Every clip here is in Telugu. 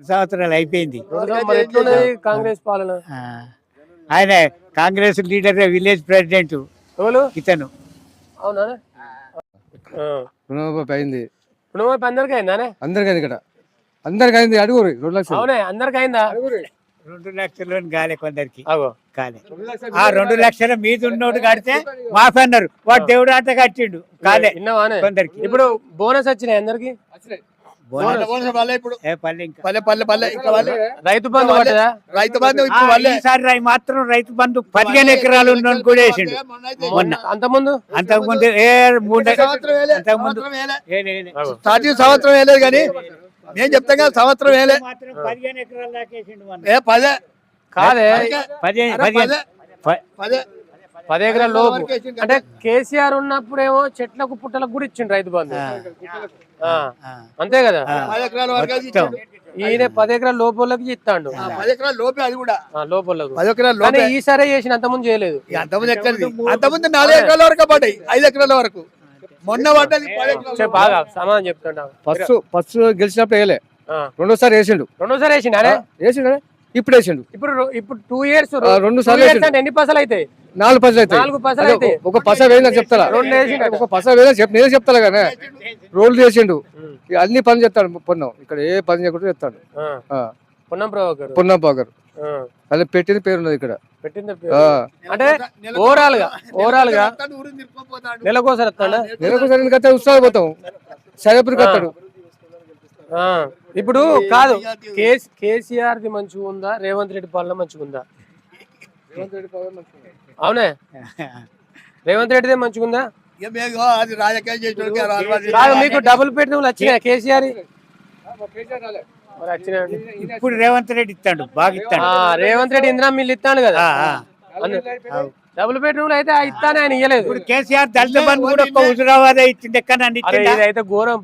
సంవత్సరాలు అయిపోయింది. కాంగ్రెస్ పాలన? ఆ. ఆయన కాంగ్రెస్ లీడర్ విలేజ్ ప్రెసిడెంట్. ఇతను. అవునా. రుణమాఫీ అయింది. రుణమాఫీ అందరికి అయిందానే అందరికైంది ఇక్కడ. అడుగురు రెండు లక్షలు. అవునే అందరికి అయిందా? రెండు లక్షలు గాలే కొందరికి. అగో. కాలే. ఆ రెండు లక్షల మీద ఉన్నోడు కడితే మాఫీ అన్నారు. వాడు దేవుడు ఆట కట్టిండు. కాలే కొందరికి. ఇప్పుడు బోనస్ వచ్చినాయి అందరికి? బోనస్. ఏ పల్లె ఇంకా. పల్లె పల్లె పల్లె ఇంకా వాళ్ళే రైతు బంధు రైతు బంధు ఈసారి రై మాత్రం రైతు బంధు పదిహేను ఎకరాలు ఉన్నోని కూడా వేసిండు. మొన్న అంత ముందు అంతకుముందు? ఏ మూడు అంతకుముందు. స్టార్టింగ్ సంవత్సరం వేయలేదు కానీ నేను చెప్తాం కదా సంవత్సరం మాత్రం పదిహేను ఎకరాలు దాకా వేసిండు పదే. కాదే? పదిహేను అరే పదిహేను. పదే. ప- పదే. పది ఎకరాల లోపు. అంటే కేసీఆర్ ఉన్నప్పుడేమో చెట్లకు పుట్టలకు కూడా ఇచ్చిండు రైతు బంధు. అంతే కదా. ఈయన పది ఎకరాల లోపలకి ఇస్తాడు. పది ఎకరాల లోపే అది కూడా. ఆ, లోపలకు. పది ఎకరాల కానీ లోపే. ఈసారి చేసిన అంత ముందు చేయలేదు. ఇక అంతమంది ఎక్కడిది? అంతమంది నాలుగు ఎకరాల వరకు పడ్డాయి. ఐదు ఎకరాల వరకు. మొన్న పడ్డది బాగా సమాధానం చెప్తుంటా. ఫస్ట్ ఫస్ట్ గెలిచినప్పుడు వేయలే. రెండోసారి వేసిండు. రెండోసారి వేసిండు వేసిండు ఇప్పుడు వేసిండు ఇప్పుడు ఇప్పుడు టూ ఇయర్స్ రెండు సార్లు ఎన్ని పసలు అవుతాయి నాలుగు పసలు అయితే నాలుగు పసలు అయితే ఒక పస వేసిన చెప్తారా? రెండు. ఒక పస వేసిన నేనే చెప్తా కానీ? రోడ్లు చేసిండు. అన్ని పని చెప్తాడు పొన్నం. ఇక్కడ ఏ పని చేయకుండా చెప్తాడు పొన్నం బాగర్ అలా పెట్టింది పేరు ఉన్నది ఇక్కడ. అంటే ఓవరాల్గా ఓవరాల్గా. నెలకోసారి వస్తాడా? నెలకు సరైన కట్ట ఉత్సాహపోతాం సైదాపురికి వస్తాడు? ఇప్పుడు కాదు కేస్ కేసీఆర్ ది మంచిగా ఉందా? రేవంత్ రెడ్డి పాలన మంచిగా ఉందా? అవునే. రేవంత్ రెడ్డిదే మంచిగా ఉందా? ఇక మేము అది రాజకీయం చేసేటోళ్ళకి అలవాటు కాదు మీకు డబుల్ బెడ్రూమ్లు వచ్చినాయి? కేసీఆర్ ఇప్పుడు రేవంత్ రెడ్డి ఇస్తాడు బాగా ఇస్తాడు. ఆ, రేవంత్ రెడ్డి ఇందిరా మిల్లు ఇస్తాను కదా. డబుల్ బెడ్రూమ్లు అయితే ఇస్తానే ఆయన ఇయ్యలేదు. ఇప్పుడు కేసీఆర్ దళిత బంధు కూడా ఒక్క హుజురాబాద్ ఇచ్చిండు ఎక్కడ ఇదైతే ఘోరం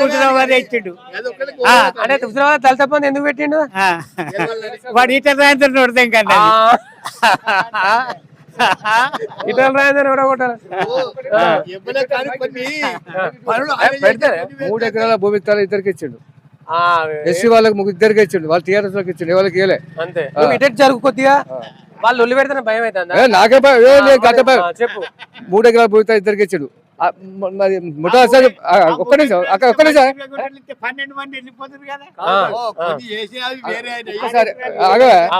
హుజురాబాద్ ఇచ్చిండు? ఆ, అంటే హుజరాబాద్ దళిత బంధు ఎందుకు పెట్టిండు? ఆ. వాడు ఇతర రాయంత్రం నోడతాం కదా. ఇటల పెడతారే? చేసేటివి మూడు ఎకరాల భూమి ఇస్తాను ఇద్దరికి ఇచ్చిండు. ఆ, ఎస్సీ వాళ్ళకి ఇద్దరికి ఇచ్చిండు. వాళ్ళు టీఆర్ఎస్ వాళ్ళకి ఇచ్చిండు. వాళ్ళకి ఇవ్వలే అంతే. ఇటు జరుగు కొద్దిగా. వాళ్ళు ఒళ్ళు పెడితే భయం అవుతుందా? ఏ, నాకే భయం. చెప్పు. మూడు ఎకరాల భూమి ఇస్తాను ఇద్దరికి ఇచ్చిండు. ఆ, మ- మరి మొదటిసారి ఆ, ఒక్క నిమిషం. ఒక్క నిమిషం.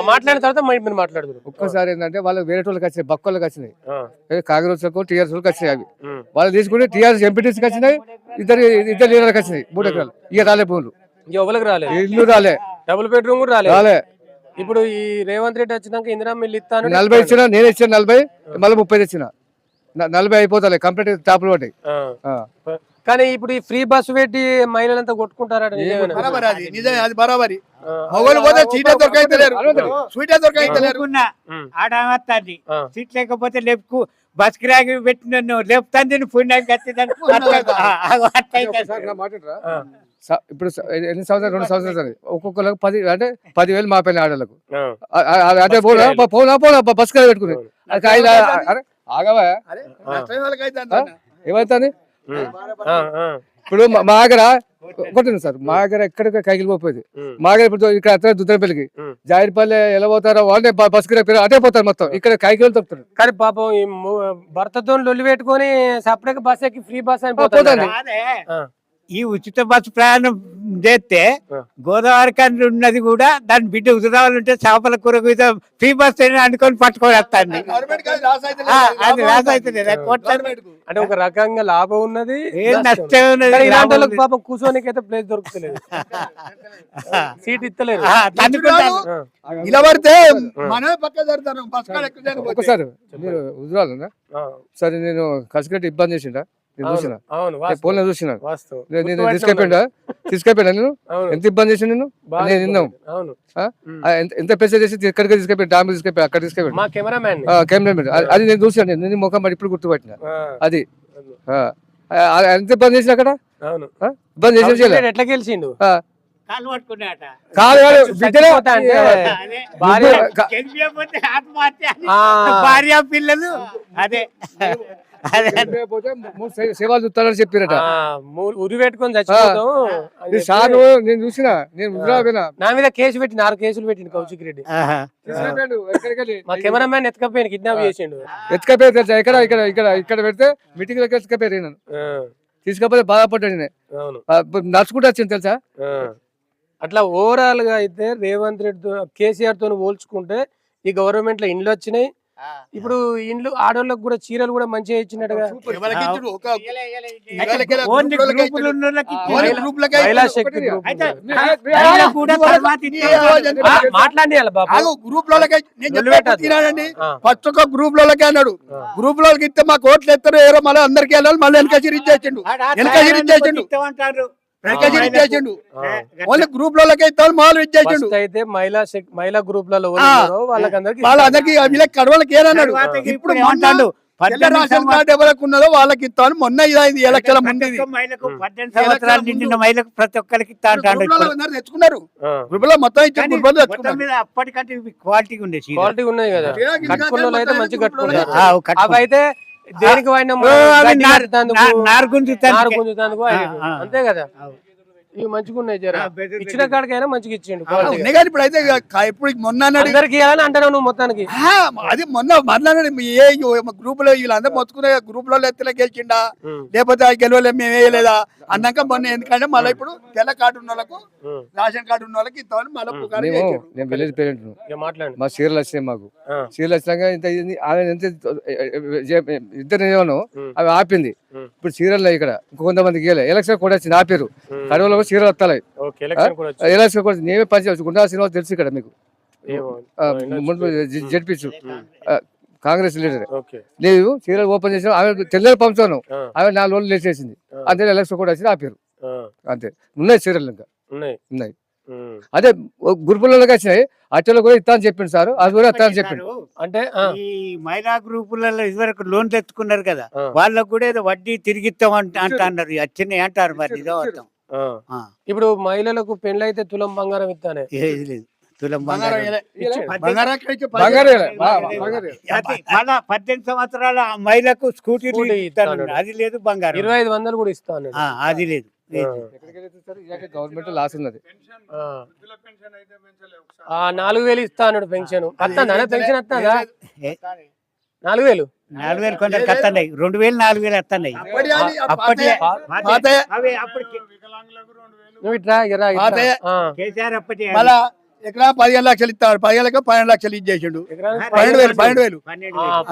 మాట్లాడిన తర్వాత మరి మాట్లాడుతున్నారు ఒక్కసారి ఏంటంటే వాళ్ళకి వేరే వాళ్ళకి వచ్చినాయి బక్కోళ్ళకి వచ్చినాయి. ఆ, ఏ, కాంగ్రెస్లకు టీఆర్ఎస్ వాళ్ళకి వచ్చినాయి అవి. వాళ్ళు తీసుకుని టీఆర్ఎస్ ఎంపీటీసీకి వచ్చినాయి ఇద్దరు ఇద్దరు లీడర్కి వచ్చినాయి మూడు ఎకరాలు. ఇక రాలే భూములు ఎవరికి రాలేదు ఇల్లు రాలే. డబుల్ బెడ్రూమ్ కూడా రాలేదు రాలే. ఇప్పుడు ఈ రేవంత్ రెడ్డి వచ్చినాక ఇందిరా మిల్లు ఇస్తాను నలభై ఇచ్చిన నేను ఇచ్చిన నలభై మళ్ళీ ముప్పై తెచ్చిన. న- నలభై అయిపోతాయి కంప్లీట్ టాపులు. ఆ. కానీ ఇప్పుడు ఈ ఫ్రీ బస్సు పెట్టి మహిళలంతా కొట్టుకుంటారట? బరాబరి అది నిజమే అది బరాబరి. ఆ. మొగలు పోతే సీటే దొరకైతలేరు. సీటే దొరకైతలేరు. లేకున్నా ఉమ్. ఆడ వస్తుంది ఆ. సీట్ లేకపోతే లేపుకు బస్ కిరాకి పెట్టిన లేపుతాంది పుణ్యానికి ఇప్పుడు స- ఎన్ని సంవత్సరాలు? రెండు సంవత్సరాలు. సరే ఒక్కొక్కరికి పది అంటే పదివేలు మా పైన ఆడలకు అదే పోనా పోనా పోనా బస్ కదా పెట్టుకుని. అది ఆగవా? ఆ. ఇప్పుడు మా- దగ్గర కొట్టింది సార్. మా దగ్గర ఎక్కడికి కైకిలి ఉమ్. మా దగ్గర ఇప్పుడు ఇక్కడ అത്ര దుద్దరపల్లికి ఉమ్. జాయిరపల్లి ఎలా పోతారో వాళ్ళే బస్కి అటే పోతారు మొత్తం. ఇక్కడ కైకిలు తప్పుతారు కానీ పాపం భర్తతో లొల్లి పెట్టుకొని సపరేట్ బస్ ఎక్కి ఫ్రీ బస్ అని పోతాండి. ఈ ఉచిత బస్సు ప్రయాణం చేస్తే. గోదావరి కండ్రి ఉన్నది కూడా దాని బిడ్డ ఉంటే చేపల కూరకు ఫ్రీ బస్ అని అనుకొని పట్టుకొని వస్తాను లాస్. అది గవర్నమెంట్కు. అంటే ఒక రకంగా లాభం ఉన్నది ఏం నష్టం. ఉన్నది. పాపం కూర్చోనికి అయితే ప్లేస్ దొరుకుతలేదు సీట్. ఆ, ఇలా పడితే మనమే పక్క మీరు హుజరాలనా ఆ, సరే నేను కసికట్టి ఇబ్బంది చేసిండా? చూసిన. ఫోన్ చూసిన. తీసుకెళ్ళిపోయిండా తీసుకెళ్ళిపోయినా? నేను? ఎంత ఇబ్బంది చేసి నేను నేను. ఆ, ఎంత- ఎంత పెద్ద చేసి ఎక్కడికి తీసుకెళ్ళి డామ్ తీసుకెళ్ళి అక్కడ తీసుకెళ్ళి మా కెమెరామ్యాన్ కెమెరా మీద. అది- నేను చూసాను నేను నీ ముఖం మరి ఇప్పుడు గుర్తుపట్టిన. అది. ఎంత ఇబ్బంది చేసిన అక్కడ? ఇబ్బంది చేసి. ఎట్లా గెలిచిండు? భార్య పిల్లలు. అదే. సేవలు చూస్తారని చెప్పారట. ఉరి పెట్టుకొని చచ్చిపోతాం సారు నేను చూసిన నేను నా మీద కేసు పెట్టి ఆరు కేసులు పెట్టిండు కౌశిక్ రెడ్డి. మా కెమెరామ్యాన్ ఎత్తుకపోయిన కిడ్నాప్ చేసిండు. ఎత్తుకపోయి తెలుసా? ఇక్కడ ఇక్కడ ఇక్కడ ఇక్కడ పెడితే మీటింగ్ లెక్క ఎత్తుకపోయి నేను. తీసుకపోతే ఆ, నడుచుకుంటూ వచ్చింది తెలుసా. అట్లా ఓవరాల్గా అయితే రేవంత్ రెడ్డి కేసీఆర్తో పోల్చుకుంటే ఈ గవర్నమెంట్లో ఇండ్లు వచ్చినాయి ఇప్పుడు ఇండ్లు ఆడోళ్ళకి కూడా చీరలు కూడా మంచిగా ఇచ్చినట్టుగా. శక్తి గ్రూప్. లోకే. ఫస్ట్ ఒక గ్రూప్ లోకే అన్నాడు. గ్రూప్లోకి ఇస్తే మాకు ఓట్లు ఎత్తారు ఎవరో మళ్ళీ అందరికి వెళ్ళాలి మళ్ళీ వెనక సిరీజ్ చేసిండు ఆడ వెనక తయారని ఓన్లీ గ్రూప్ ఇస్తాను ఇచ్చేసిండు అయితే మహిళా శక్- మహిళా గ్రూప్లలో ఆ. వాళ్ళకందరికి వాళ్ళందరికి వీళ్ళకి కడవలకి ఏనన్నాడు ఇప్పుడు రేషన్ కార్డు ఎవరికి ఉన్నదో వాళ్ళకి ఇస్తాను మొన్న ఎలక్షల ముందు ఇది. ఒక్క మహిళకు ఉం. పద్దెనిమిది సంవత్సరాలు నిండిన మహిళకు ప్రతి ఒక్కరికి ఇస్తా అంటాడు తెచ్చుకున్నారు. మొత్తం ఇచ్చారు అప్పటికంటే క్వాలిటీ ఉండే చీర. క్వాలిటీ ఉన్నాయి కదా. గిరాకీ కట్టుకున్న వాళ్ళు అయితే మంచి కట్టుకున్నారు ఆ, దేనికి నార్- ఆ. అంతే కదా. ఇవి మంచిగా ఉన్నాయి జర ఆ, బెదిరి- ఇచ్చిన కాడికైనా మంచిగా ఇచ్చిండు ఆ, quality గా. ఉన్నాయి కానీ ఇప్పుడు అయితే ఇప్పుడు మొన్న అన్నాడు అందరికి ఇవ్వాలని అంటున్నావు నువ్వు మొత్తానికి ఆ, అది మొన్న ఏ గ్రూప్లో వీళ్ళందరూ మొత్తుకునే గ్రూప్లో ఎత్తులో గెలిచిండా. లేకపోతే ఆ గెలవలే మేము వేయలేదా అన్నాక మొన్న ఎందుకంటే మళ్ళీ ఇప్పుడు తెల్ల కార్డు ఉన్న వాళ్ళకు. రేషన్ కార్డు ఉన్న వాళ్ళకి ఇస్తామని మళ్ళీ. నేను విలేజ్ పేరెంట్ మా చీరలు వచ్చినాయి మాకు. చీరలు వచ్చినాక ఇంత ఆమె ఎంత ఇద్దరు. అవి ఆపింది. ఇప్పుడు చీరలు ఇక్కడ. ఇంకో కొంతమందికి ఎలక్షన్ కూడా వచ్చింది ఆపారు ఉం. కడవలో కూడా చీరలు వస్తాయి ఎలక్షన్ కూడా నేమే పని చేయవచ్చు గుండా సినిమా తెలుసు ఇక్కడ మీకు. ముందు జడ్పించు కాంగ్రెస్ లీడర్. లేదు చీరలు ఓపెన్ చేసిన ఆమె తెల్లని పంపుతాను. ఆమె నాలుగు రోజులు లేచేసింది. అంతే ఎలక్షన్ కూడా వచ్చింది ఆపారు ఆ, అంతే. ఉన్నాయి చీరలు ఇంకా. ఉన్నాయి. అదే గురుపులలోకి వచ్చినాయి. అట్టలో కూడా ఇస్తా అని చెప్పింది సార్. అది కూడా ఇస్తా అని చెప్పింది సారు, అంటే ఈ మహిళా గ్రూపులలో ఇదివరకు లోన్ తెచ్చుకున్నారు కదా. వాళ్ళకు కూడా ఏదో వడ్డీ తిరిగిస్తాం అంట అంటున్నారు. వచ్చినాయి అంటారు మరి ఇదో అర్థం. ఇప్పుడు మహిళలకు పెళ్ళైతే తులం బంగారం ఇస్తానే. లేదు. పద్దెనిమిది- సంవత్సరాల మహిళకు స్కూటీ ఇస్తాను. అది లేదు బంగారం. ఇరవై ఐదు వందలు కూడా ఇస్తాను అది లేదు. గవర్నమెంట్ లాస్ ఉన్నది. ఆ. నాలుగు వేలు ఇస్తాను పెన్షన్. వస్తుందా పెన్షన్ వస్తుందా నాలుగు వేలు. నాలుగు వేలు వస్తున్నాయి రెండు వేలు నాలుగు వేలు వస్తున్నాయి ఎకరా పదిహేను లక్షలు ఇస్తాడు. పదిహేను లక్షలు పన్నెండు లక్షలు ఇచ్చేసిండు పన్నెండు వేలు పన్నెండు వేలు.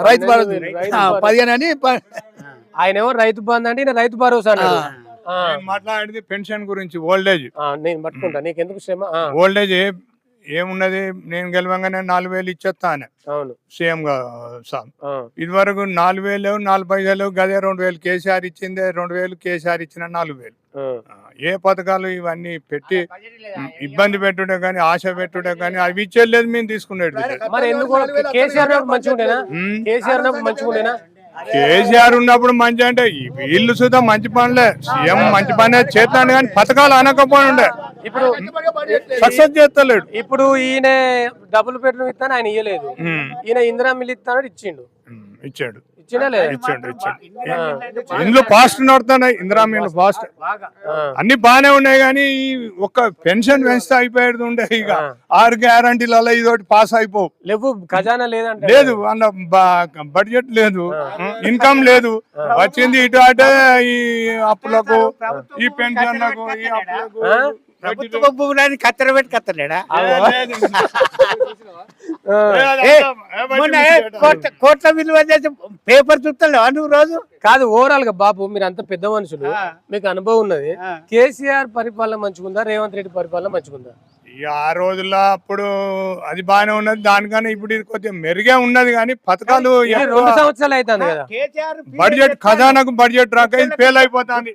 రైతు. పదిహేను అని ఆయన ఏమో రైతు బంధు అంటే రైతు భరోసా మాట్లాడేది పెన్షన్ గురించి ఓల్డేజ్. ఆ, నేను పట్టుకుంటా. నీకు ఎందుకు శ్రమ? ఓల్డేజ్ ఏ ఏమున్నది? నేను గెలవంగానే నాలుగు వేలు ఇచ్చేస్తా అని అవును. సీఎం గా సార్ ఆ, ఇదివరకు నాలుగు వేలు నాలుగు పైసలు గదే రెండు వేలు కేసీఆర్ ఇచ్చిందే రెండు వేలు కేసీఆర్ ఇచ్చిన నాలుగు వేలు ఏ పథకాలు ఇవన్నీ పెట్టి ఇబ్బంది పెట్టుడే కానీ ఆశ పెట్టుడే కానీ అవి ఇచ్చేది మేము తీసుకునేది. లేదు. మరి ఎందుకు? కేసీఆర్ ఉన్నప్పుడు మంచి అంటే వీళ్ళు సుధా మంచి పనులే. సీఎం మంచి పనే చేస్తాను కానీ పథకాలు అనకపోయిండే ఇప్పుడు సక్సెస్ చేస్తలేడు. ఇప్పుడు ఈయన డబుల్ బెడ్రూమ్ ఇస్తాను ఆయన ఇయ్యలేదు. ఈయన ఇందిరా మిల్లు ఇస్తాడు ఇచ్చిండు. ఇచ్చాడు. ఇందులో ఫాస్ట్ నడుతున్నాయి. ఇందిరా ఇండ్లు ఫాస్ట్ అన్ని బానే ఉన్నాయి కానీ ఈ ఒక్క పెన్షన్ పెంచితే అయిపోయేది ఉండే ఇక. ఆరు గ్యారంటీలలో ఇదోటి పాస్ అయిపోవు. లేవు ఖజానా లేదంటే లేదు అన్న బడ్జెట్ లేదు. ఇన్కమ్ లేదు. వచ్చింది ఇటు అటే ఈ అప్పులకు ఈ పెన్షన్లకు ఈ అప్పులకు? ప్రభుత్వ భూములని కత్తెర పెట్టి కత్తలేడా? కోట్ల విలువ చేసి పేపర్ చూస్తలేవా నువ్వు రోజు? కాదు ఓవరాల్గా బాబు మీరు అంత పెద్ద మనుషులు. మీకు అనుభవం ఉన్నది. కేసీఆర్ పరిపాలన మంచిగుందా? రేవంత్ రెడ్డి పరిపాలన మంచిగుందా? ఈ ఆ రోజుల్లో అప్పుడు అది బానే ఉన్నది. దానికన్నా ఇప్పుడు ఇది కొద్దిగా మెరుగే ఉన్నది కానీ పథకాలు రెండు సంవత్సరాలు అవుతుంది కదా. కేసీఆర్ బడ్జెట్ ఖజానాకు బడ్జెట్ రాక ఇది ఫెయిల్ అయిపోతుంది.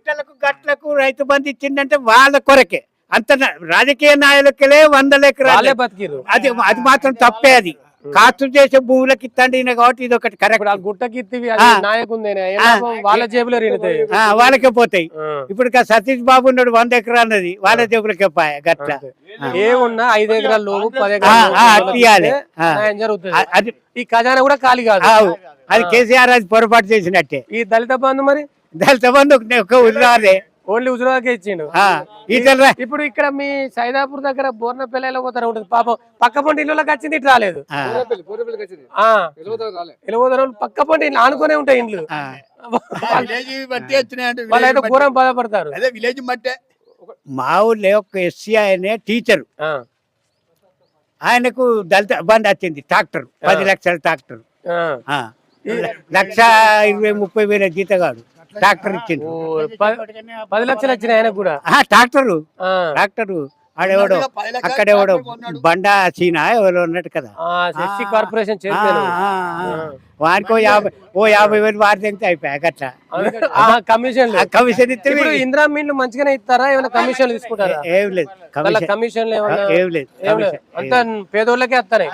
రైతు బంధు ఇచ్చిందంటే వాళ్ళ కొరకే. అంత న- రాజకీయ నాయకులే వందల ఎకరాలు. బతికిరు అది అది మాత్రం తప్పే అది. ఖాతరు చేసే భూములకు ఇస్తాండి ఈయన కాబట్టి ఇది ఒకటి కరెక్ట్ గుట్టకి? వాళ్ళ జేబులో వాళ్ళకే పోతాయి. ఇప్పుడు సతీష్ బాబు ఉన్నాడు వంద ఎకరాలది వాళ్ళ జేబులకే పాయ గట్ల ఏమున్నా ఐదు ఎకరాల లోపు పది అది ఈ ఖజానా కూడా ఖాళీ కాదు. అది కేసీఆర్ అది పొరపాటు చేసినట్టే. ఈ దళిత బంధు మరి? దళిత బంధు ఒక- ఒక ఉదాహరణ. ఓన్లీ హుజురాబాద్కే ఇచ్చిండు. ఇప్పుడు ఇక్కడ మీ సైదాపూర్ దగ్గర బోర్నపల్లిలో పోతారు ఉంటుంది. పాపం పక్క పొంటి ఇల్లులోకి వచ్చింది ఇటు రాలేదు. పక్క పొంటి ఇల్లు ఆనుకునే ఉంటాయి ఇండ్లు. ఆ. విలేజ్ బట్టి వచ్చినాయంటే వాళ్ళు అయితే village బట్టి. ఘోరం బాధపడతారు. అదే విలేజ్ బట్టే మా ఊళ్ళో ఒక ఎస్సీ ఆయనే టీచరు ఆ, ఆయనకు దళిత బంధు వచ్చింది ట్రాక్టర్. పది లక్షల ట్రాక్టర్. ఆ. ఆ. లక్ష ఇరవై ముప్పై వేల జీతగాడు. ట్రాక్టర్ ఇచ్చింది పది లక్షలు వచ్చినాయి ఆయనకు కూడా. ఆ, ట్రాక్టరు ఆ, ట్రాక్టరు ఆడెవడో అక్కడెవడో. బండా చీనా ఎవరో ఉన్నట్టు కదా. కార్పొరేషన్ ఓ యాభై ఓ యాభై వేలు వారి తెగితే అయిపోయా? గట్ల కమిషన్ కమిషన్ ఇస్తే ఇప్పుడు ఇందిరా మీన్లు మంచిగానే ఇస్తారా? ఏమైనా కమిషన్ తీసుకుంటారా? ఏం లేదు. కమిషన్ కమిషన్లు ఆ, ఏమన్నా ఏం లేదు. అంతా పేదోళ్ళకే వస్తాయి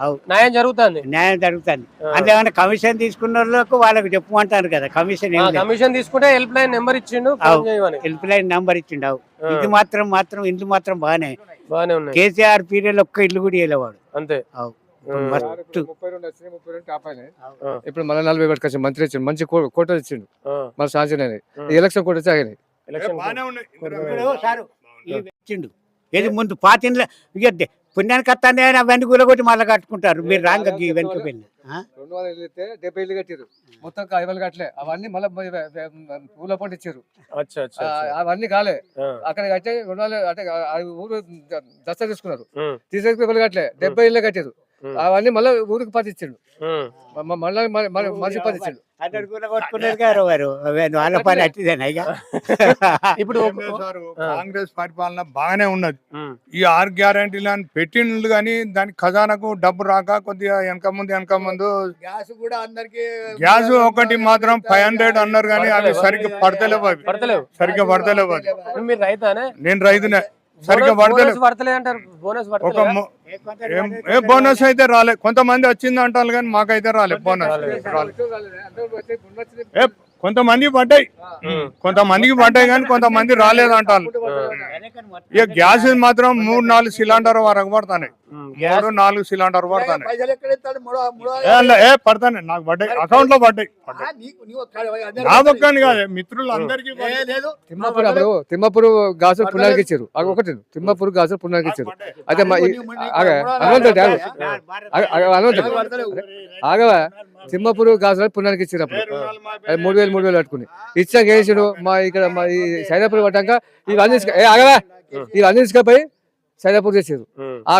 అవు. న్యాయం జరుగుతుంది. న్యాయం జరుగుతుంది. అంటే ఏమైనా కమిషన్ తీసుకున్న వాళ్ళకు వాళ్ళకి చెప్పమంటారు కదా కమిషన్ కమిషన్ తీసుకుంటే హెల్ప్ లైన్ నెంబర్ ఇచ్చిండు అవు. ఫోన్ చేయమని. హెల్ప్ లైన్ నంబర్ ఇచ్చిండు అవు. ఇది మాత్రం మాత్రం ఇల్లు మాత్రం బాగానే. బాగానే ఉన్నాయి. కేసీఆర్ పీరియడ్ ఒక్క ఇల్లు కూడా వేయలేవాడు అంతే. అవు. ఉమ్. మస్తు ముప్పై రెండు వచ్చినాయి, ముప్పై రెండు టాప్ అయినాయి. ఆ. ఇప్పుడు మళ్ళీ నలభై పట్టుకొచ్చి మంత్రి ఇచ్చిండు మంచి కోట ఇచ్చిండు మన సాంక్షన్ ఉమ్. ఎలక్షన్ కోట వచ్చి ఆగినాయి. ఇచ్చిండు ఏది ముందు దే- పుణ్యానికి వస్తానే అవన్నీ కూలగొట్టి మళ్ళీ కట్టుకుంటారు. మీరు రాంగ గీ వెనుక వెళ్ళి? రెండు వందల డెబ్బై ఇల్లు కట్టారు మొత్తం ఐదు కట్టలే. అవన్నీ మళ్ళీ పూల పంట ఇచ్చారు. అవన్నీ కాలే. అక్కడ కట్టే రెండు వందలు అంటే ఊరు దస్తా తీసుకున్నారు. తీసుకెళ్ళి కట్టలే. డెబ్బై ఇల్లు కట్టారు. అవన్నీ మళ్ళీ ఊరికి పది ఇచ్చిండు ఉమ్. మ- మ- మళ్ళీ మనిషి పది ఇచ్చిండు అందరు కూలగొట్టుకున్నారు గారు వారు అవే వాళ్ళ పని అట్టిదేనా ఇక? ఇప్పుడు కాంగ్రెస్ పరిపాలన బాగానే ఉన్నది. ఈ ఆరు గ్యారంటీలు అని పెట్టిండ్లు కానీ దాని ఖజానాకు డబ్బు రాక కొద్దిగా వెనక ముందు వెనక ముందు గ్యాస్ కూడా అందరికి గ్యాస్ ఒకటి మాత్రం ఫైవ్ హండ్రెడ్ అన్నారు కానీ అవి సరిగ్గా పడతలేవు అవి. సరిగ్గా పడతలేవు అది ఇప్పుడు మీరు రైతానే? నేను రైతునే. సరిగ్గా పడతలేదు అంటారు. బోనస్ అయితే రాలే. కొంతమంది వచ్చింది అంటారు కానీ మాకైతే రాలే. బోనస్ రాలే. ఏ కొంతమంది పడ్డాయి. కొంతమందికి పడ్డాయి కానీ కొంతమంది రాలేదు అంటారు. ఇక గ్యాస్ మాత్రం మూడు నాలుగు సిలిండర్ వరకు పడతాయి మూడు నాలుగు సిలిండర్ పడతాయి ఏ అల్ల- పడతాయి నాకు పడ్డాయి. అకౌంట్లో పడ్డాయి. నా పక్కన కాదు మిత్రులు అందరికీ ఏ, లేదు తిమ్మాపూర్ గాజులు పుణ్యానికి అది ఒకటి తిమ్మాపూర్ గాజులు పుణ్యానికి అయితే అనవంతుడు అనవంతుడు ఆగవా. తిమ్మాపూర్ గాజులు పుణ్యానికి ఇచ్చారు అప్పుడు. అది మూడు వేలు మూడు వేలు పట్టుకుని ఇచ్చాక వేసాడు మా ఇక్కడ మా ఈ సైదాపూర్ పట్టాక ఇవన్నీ తీసుక- ఏ ఆగవా. ఇవన్నీ తీసుకపోయి సైదాపూర్ చేసారు. ఆ.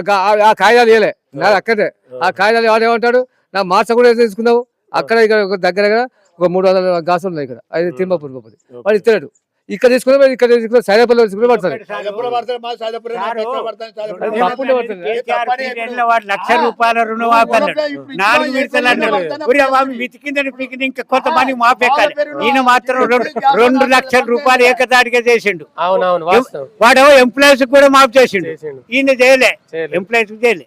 కాగితాలు వేయలే నా అక్కడే. ఆ. కాగితాలు వాడు ఏమంటాడు? నా మార్చ కూడా తీసుకున్నావు? అక్కడ ఇక్కడ దగ్గర దగ్గర ఒక మూడు వందల గాసులు ఉన్నాయి ఇక్కడ. అది తిమ్మాపూర్ గొప్పది వాడు ఇస్తాడు ఇక్కడ తీసుకున్నా ఇక్కడ తీసుకున్నా సైదాపూర్ తీసుకుని పడతాడు సాదపురం పడతాడు, మా సాదపురం సారు. ఎక్కడ పడతాడు, సాదపురం. అది తప్పులే పడుతుంది. కేసీఆర్ పీరియడ్లో వాడు లక్ష రూపాయల రుణమాఫీ నాలుగు విడతలు వితికిందని పీకింది ఇంకా కొంతమంది మాఫెక్కాలి ఈయన మాత్రం రెండు లక్షల రూపాయలు ఏకదాటిగా చేసిండు. వాడు ఎంప్లాయీస్ కూడా మాఫ్ చేసిండు. ఈయన చేయలే. ఎంప్లాయీస్ చేయలే.